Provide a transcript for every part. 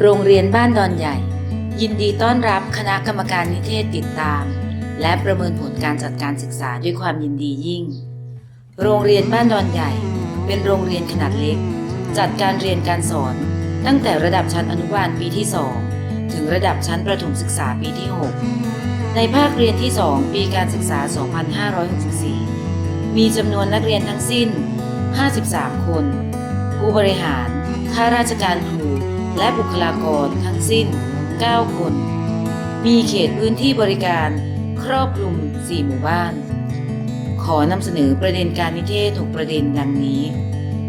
โรงเรียนบ้านดอนใหญ่ ยินดีต้อนรับคณะกรรมการนิเทศติดตาม และประเมินผลการจัดการศึกษาด้วยความยินดียิ่ง โรงเรียนบ้านดอนใหญ่ เป็นโรงเรียนขนาดเล็ก จัดการเรียนการสอน ตั้งแต่ระดับชั้นอนุบาลปีที่ 2 ถึงระดับชั้นประถมศึกษาปีที่ 6 ในภาคเรียนที่ 2 ปีการศึกษา 2564 มีจำนวนนักเรียนทั้งสิ้น 53 คน ผู้บริหารข้าราชการครู และบุคลากรทั้งสิ้น 9 คน มีเขตพื้นที่บริการครอบคลุม 4 หมู่บ้าน ขอนำเสนอประเด็นการนิเทศ6ประเด็นดังนี้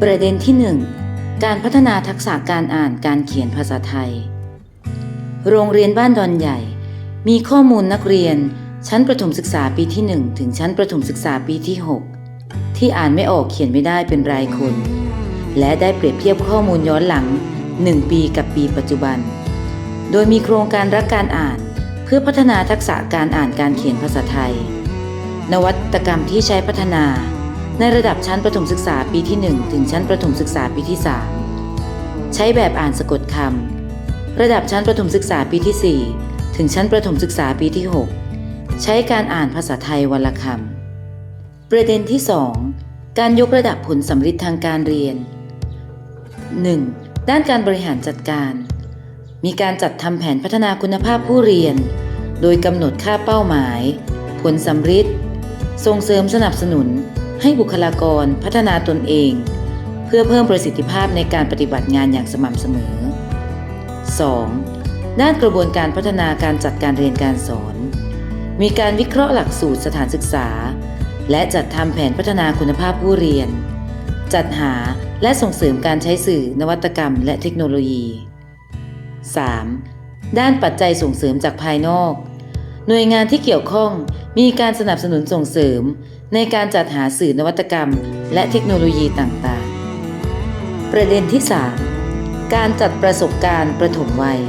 ประเด็นที่ 1 การพัฒนาทักษะการอ่านการเขียนภาษาไทย โรงเรียนบ้านดอนใหญ่ มีข้อมูลนักเรียนชั้นประถมศึกษาปีที่ 1 ถึงชั้นประถมศึกษาปีที่ 6 ที่อ่านไม่ออกเขียนไม่ได้เป็นรายคน และได้เปรียบเทียบข้อมูลย้อนหลัง 1 ปีกับปีปัจจุบัน โดยมีโครงการรักการอ่านเพื่อพัฒนาทักษะการอ่านการเขียนภาษาไทย นวัตกรรมที่ใช้พัฒนา ในระดับชั้นประถมศึกษาปีที่ 1 ถึงชั้นประถมศึกษาปีที่ 3 ใช้แบบอ่านสะกดคำระดับชั้นประถมศึกษาปีที่ 4 ถึงชั้นประถมศึกษาปีที่ 6 ใช้การอ่านภาษาไทยวันละคำประเด็นที่ 2 การยกระดับผลสำลิดทางการเรียน 1. ด้านการบริหารจัดการ มีการจัดทำแผนพัฒนาคุณภาพผู้เรียน โดยกำหนดค่าเป้าหมาย ผลสำลิดส่งเสริมสนับสนุน ให้บุคลากรพัฒนาตนเอง เพื่อเพิ่มประสิทธิภาพในการปฏิบัติงานอย่างสม่ำเสมอ 2. ด้านกระบวนการพัฒนาการจัดการเรียนการสอน มีการวิเคราะห์หลักสูตรสถานศึกษา และจัดทำแผนพัฒนาคุณภาพผู้เรียน จัดหา และส่งเสริมการใช้สื่อนวัตกรรมและเทคโนโลยี 3. ด้านปัจจัยส่งเสริมจากภายนอก หน่วยงานที่เกี่ยวข้องมีการสนับสนุนส่งเสริม ในการจัดหาสื่อนวัตกรรม และเทคโนโลยีต่างๆ ประเด็นที่ 3 การจัดประสบการณ์ประถมวัย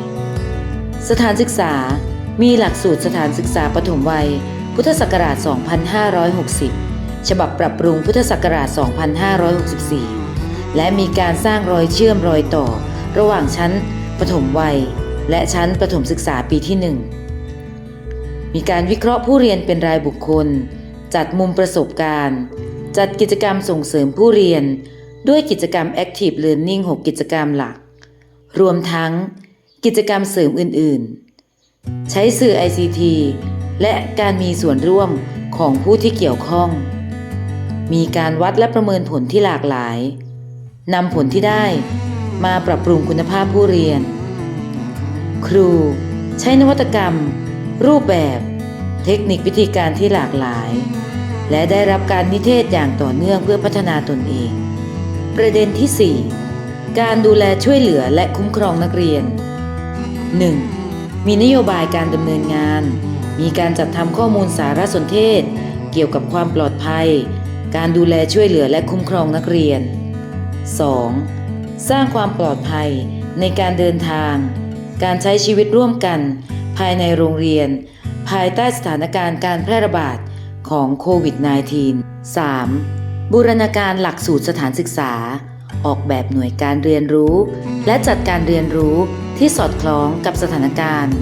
สถานศึกษามีหลักสูตรสถานศึกษาปฐมวัย พุทธศักราช 2560 ฉบับปรับปรุงพุทธศักราช 2564 และมีการสร้างรอยเชื่อมรอยต่อ ระหว่างชั้นปฐมวัย และชั้นประถมศึกษาปีที่ 1 มีการวิเคราะห์ผู้เรียนเป็นรายบุคคล จัดมุมประสบการณ์ จัดกิจกรรมส่งเสริมผู้เรียน ด้วยกิจกรรม Active Learning 6 กิจกรรมหลัก รวมทั้งกิจกรรมเสริมอื่น ๆ ใช้สื่อ ICT และการมีส่วนร่วมของผู้ที่เกี่ยวข้อง มีการวัดและประเมินผลที่หลากหลาย นำผลที่ได้มาปรับปรุงคุณภาพผู้เรียน ครูใช้นวัตกรรม รูปแบบ เทคนิควิธีการที่หลากหลาย และได้รับการนิเทศอย่างต่อเนื่องเพื่อพัฒนาตนเอง ประเด็นที่ 4 การดูแลช่วยเหลือและคุ้มครองนักเรียน 1. มีนโยบายการดำเนินงาน มีการจัดทำข้อมูลสารสนเทศ เกี่ยวกับความปลอดภัย การดูแลช่วยเหลือและคุ้มครองนักเรียน 2. สร้างความปลอดภัยในการเดินทาง การใช้ชีวิตร่วมกัน ภายในโรงเรียน ภายใต้สถานการณ์การแพร่ระบาดของโควิด -19 3. บูรณาการหลักสูตรสถานศึกษา ออกแบบหน่วยการเรียนรู้ และจัดการเรียนรู้ที่สอดคล้องกับสถานการณ์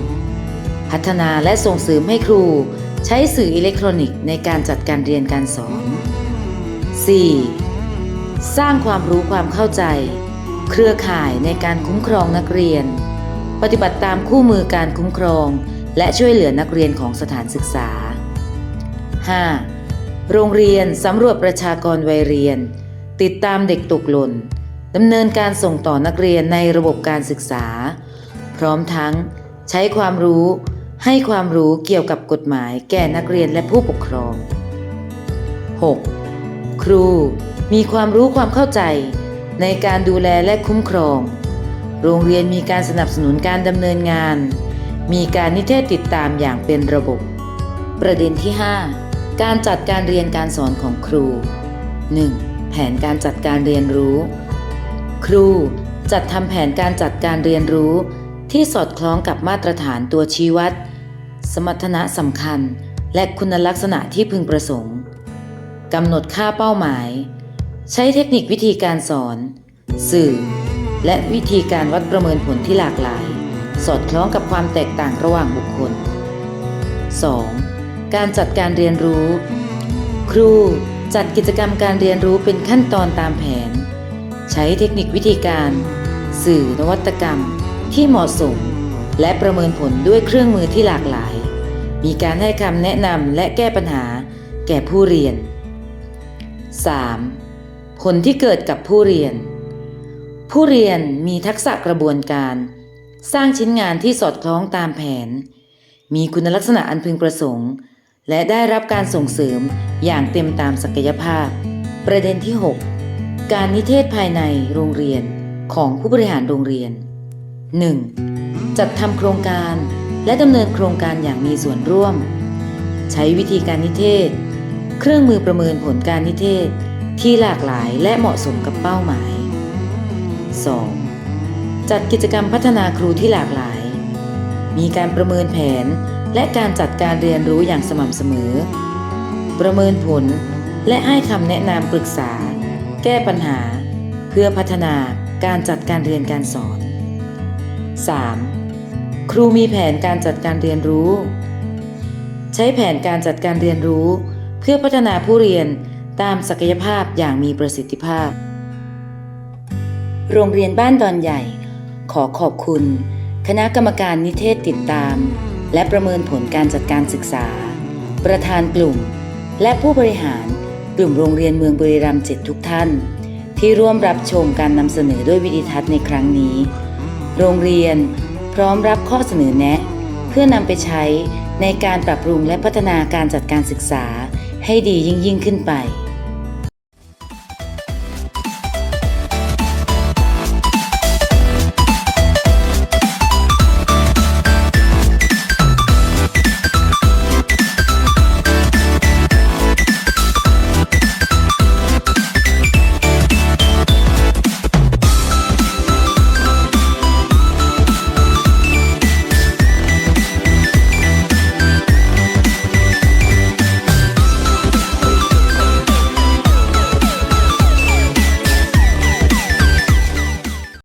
พัฒนาและส่งเสริมให้ครู ใช้สื่ออิเล็กทรอนิกส์ในการจัดการเรียนการสอน 4. สร้างความรู้ความเข้าใจ เครือข่ายในการคุ้มครองนักเรียน ปฏิบัติตามคู่มือการคุ้มครอง และช่วยเหลือนักเรียนของสถานศึกษา 5. โรงเรียนสำรวจประชากรวัยเรียน ติดตามเด็กตกหล่นดำเนินการส่งต่อนักเรียนในระบบการศึกษา พร้อมทั้ง ใช้ความรู้ ให้ความรู้เกี่ยวกับกฎหมายแก่นักเรียนและผู้ปกครอง 6. ครูมีความรู้ความเข้าใจในการดูแลและคุ้มครอง โรงเรียนมีการสนับสนุนการดำเนินงาน มีการนิเทศติดตามอย่างเป็นระบบ ประเด็นที่ 5 การจัดการเรียนการสอนของครู 1. แผนการจัดการเรียนรู้ ครูจัดทำแผนการจัดการเรียนรู้ ที่สอดคล้องกับมาตรฐานตัวชี้วัด สมรรถนะสำคัญ และคุณลักษณะที่พึงประสงค์ กำหนดค่าเป้าหมาย ใช้เทคนิควิธีการสอน สื่อ และวิธีการวัดประเมินผลที่หลากหลาย สอดคล้องกับความแตกต่างระหว่างบุคคล 2. การจัดการเรียนรู้ ครูจัดกิจกรรมการเรียนรู้เป็นขั้นตอนตามแผน ใช้เทคนิควิธีการ สื่อนวัตกรรมที่เหมาะสม และประเมินผลด้วยเครื่องมือที่หลากหลาย มีการให้คำแนะนำและแก้ปัญหาแก่ผู้เรียน 3. ผลที่เกิดกับผู้เรียน ผู้เรียนมีทักษะกระบวนการ สร้างชิ้นงานที่สอดคล้องตามแผน มีคุณลักษณะอันพึงประสงค์ และได้รับการส่งเสริมอย่างเต็มตามศักยภาพ ประเด็นที่ 6 การนิเทศภายในโรงเรียนของผู้บริหารโรงเรียน 1. จัดทำโครงการและดำเนินโครงการอย่างมีส่วนร่วม ใช้วิธีการนิเทศ เครื่องมือประเมินผลการนิเทศที่หลากหลายและเหมาะสมกับเป้าหมาย 2. จัดกิจกรรมพัฒนาครูที่หลากหลาย มีการประเมินแผนและการจัดการเรียนรู้อย่างสม่ำเสมอ ประเมินผลและให้คำแนะนำปรึกษา แก้ปัญหา เพื่อพัฒนาการจัดการเรียนการสอน 3. ครูมีแผนการจัดการเรียนรู้ ใช้แผนการจัดการเรียนรู้ เพื่อพัฒนาผู้เรียนตามศักยภาพอย่างมีประสิทธิภาพ โรงเรียนบ้านดอนใหญ่ ขอขอบคุณ คณะกรรมการนิเทศติดตาม และประเมินผลการจัดการศึกษา ประธานกลุ่ม และผู้บริหารกลุ่มโรงเรียนเมืองบุรีรัมย์เจ็ดทุกท่าน ที่ร่วมรับชมการนำเสนอด้วยวิดีทัศน์ในครั้งนี้ โรงเรียนพร้อมรับข้อเสนอแนะ เพื่อนำไปใช้ในการปรับปรุงและพัฒนาการจัดการศึกษา ให้ดียิ่งยิ่งขึ้นไป